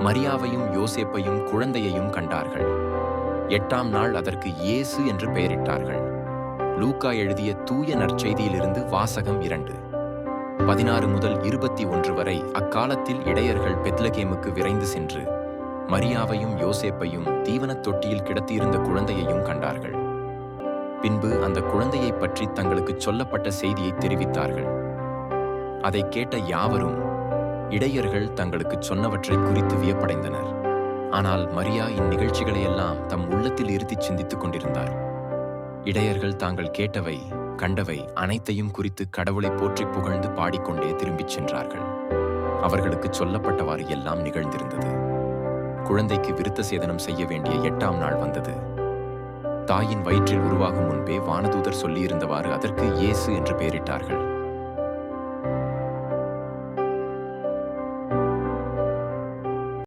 மரியாவையும் யோசேப்பையும் குழந்தையையும் கண்டார்கள். எட்டாம் நாள் அதற்கு இயேசு என்று பெயரிட்டார்கள். லூக்கா எழுதிய தூய நற்செய்தியிலிருந்து வாசகம் இரண்டு. பதினாறு முதல் இருபத்தி ஒன்று வரை அக்காலத்தில் இடையர்கள் பெத்லகேமுக்கு விரைந்து சென்று மரியாவையும் யோசேப்பையும் தீவனத் தொட்டியில் கிடத்தியிருந்த குழந்தையையும் கண்டார்கள். பின்பு அந்த குழந்தையைப் பற்றி தங்களுக்கு சொல்லப்பட்ட செய்தியை தெரிவித்தார்கள். அதை கேட்ட யாவரும் இடையர்கள் தங்களுக்கு சொன்னவற்றை குறித்து வியப்படைந்தனர். ஆனால் மரியா இந்நிகழ்ச்சிகளையெல்லாம் தம் உள்ளத்தில் இருத்திச் சிந்தித்துக் கொண்டிருந்தார். இடையர்கள் தாங்கள் கேட்டவை கண்டவை அனைத்தையும் குறித்து கடவுளை போற்றி புகழ்ந்து பாடிக்கொண்டே திரும்பிச் சென்றார்கள். அவர்களுக்கு சொல்லப்பட்டவாறு எல்லாம் நிகழ்ந்திருந்தது. குழந்தைக்கு விருத்த சேதனம் செய்ய வேண்டிய எட்டாம் நாள் வந்தது. தாயின் வயிற்றில் உருவாகும் முன்பே வானதூதர் சொல்லியிருந்தவாறு அதற்கு இயேசு என்று பெயரிட்டார்கள்.